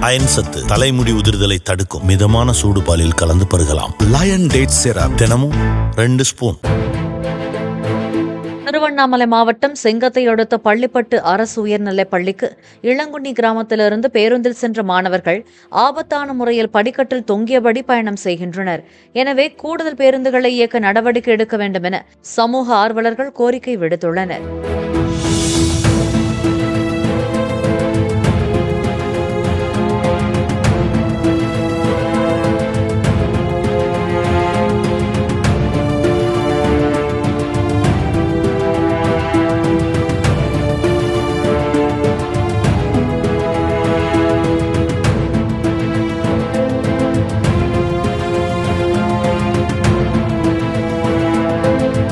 Iron சத்து தலைமுடி உதிர்தலை தடுக்கும். மிதமான சூடு பாலில் கலந்து பருகலாம். லயன் டேட் சிரப் தினமும் ரெண்டு ஸ்பூன். திருவண்ணாமலை மாவட்டம் செங்கத்தை அடுத்த பள்ளிப்பட்டு அரசு உயர்நிலைப் பள்ளிக்கு இளங்குண்ணி கிராமத்திலிருந்து பேருந்தில் சென்ற மாணவர்கள் ஆபத்தான முறையில் படிக்கட்டில் தொங்கியபடி பயணம் செய்கின்றனர். எனவே கூடுதல் பேருந்துகளை இயக்க நடவடிக்கை எடுக்க வேண்டும் என சமூக ஆர்வலர்கள் கோரிக்கை விடுத்துள்ளனர்.